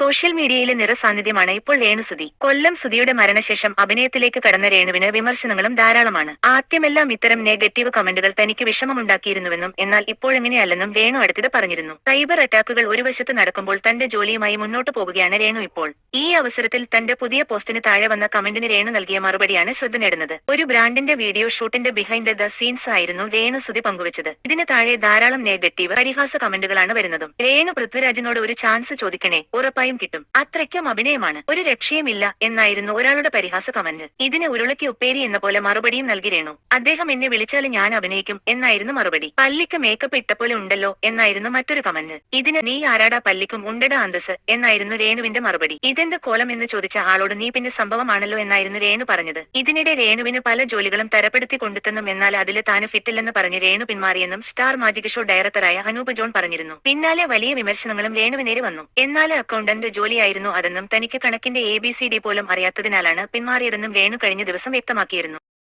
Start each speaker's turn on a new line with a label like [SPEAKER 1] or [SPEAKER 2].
[SPEAKER 1] Social മീഡിയയിലെ നിറസാന്നിധ്യമാണ് ഇപ്പോൾ രേണു സുധി. കൊല്ലം സുധിയുടെ മരണശേഷം അഭിനയത്തിലേക്ക് കടന്ന രേണുവിന് വിമർശനങ്ങളും ധാരാളമാണ്. ആദ്യമെല്ലാം ഇത്തരം നെഗറ്റീവ് കമന്റുകൾ തനിക്ക് വിഷമമുണ്ടാക്കിയിരുന്നുവെന്നും എന്നാൽ ഇപ്പോഴെങ്ങനെയല്ലെന്നും രേണു അടുത്തിടെ പറഞ്ഞിരുന്നു. സൈബർ അറ്റാക്കുകൾ ഒരു വശത്ത് നടക്കുമ്പോൾ തന്റെ ജോലിയുമായി മുന്നോട്ട് പോകുകയാണ് രേണു ഇപ്പോൾ. ഈ അവസരത്തിൽ തന്റെ പുതിയ പോസ്റ്റിന് താഴെ വന്ന കമന്റിന് രേണു നൽകിയ മറുപടിയാണ് ശ്രദ്ധ നേടുന്നത്. ഒരു ബ്രാൻഡിന്റെ വീഡിയോ ഷൂട്ടിന്റെ ബിഹൈൻഡ് ദ സീൻസ് ആയിരുന്നു രേണു സുധി പങ്കുവച്ചത്. ഇതിന് താഴെ ധാരാളം നെഗറ്റീവ് പരിഹാസ കമന്റുകളാണ് വരുന്നതും. രേണു പൃഥ്വിരാജിനോട് ഒരു ചാൻസ് ചോദിക്കണേ. ഉറപ്പായും കിട്ടും. അത്രയ്ക്കും അഭിനയമാണ്. ഒരു രക്ഷയുമില്ല എന്നായിരുന്നു ഒരാളുടെ പരിഹാസ കമന്റ്. ഇതിന് ഉരുളയ്ക്ക് ഉപ്പേരി എന്ന പോലെ മറുപടിയും നൽകി രേണു. അദ്ദേഹം എന്നെ വിളിച്ചാൽ ഞാൻ അഭിനയിക്കും എന്നായിരുന്നു മറുപടി. പല്ലിക്ക് മേക്കപ്പ് ഇട്ട പോലെ ഉണ്ടല്ലോ എന്നായിരുന്നു മറ്റൊരു കമന്റ്. ഇതിന് നീ ആരാടാ പല്ലിക്കും ഉണ്ടടാ അന്തസ് എന്നായിരുന്നു രേണുവിന്റെ മറുപടി. ഇതെന്ത് കോലം എന്ന് ചോദിച്ച ആളോട് നീ പിന്നെ സംഭവമാണല്ലോ എന്നായിരുന്നു രേണു പറഞ്ഞത്. ഇതിനിടെ രേണുവിന് പല ജോലികളും തരപ്പെടുത്തി കൊണ്ടുത്തെന്നും എന്നാൽ അതിൽ താന് ഫിറ്റില്ലെന്ന് പറഞ്ഞ് രേണു പിന്മാറിയെന്നും സ്റ്റാർ മാജിക് ഷോ ഡയറക്ടറായ അനൂപ് ജോൺ പറഞ്ഞിരുന്നു. പിന്നാലെ വലിയ വിമർശനങ്ങളും രേണുവിനേര് നേരെ വന്നു. എന്നാൽ അക്കൗണ്ടന്റ് ജോലിയായിരുന്നു അതെന്നും തനിക്ക് കണക്കിന്റെ എ ബി സി ഡി പോലും അറിയാത്തതിനാലാണ് പിന്മാറിയതെന്നും വേണു കഴിഞ്ഞ ദിവസം വ്യക്തമാക്കിയിരുന്നു.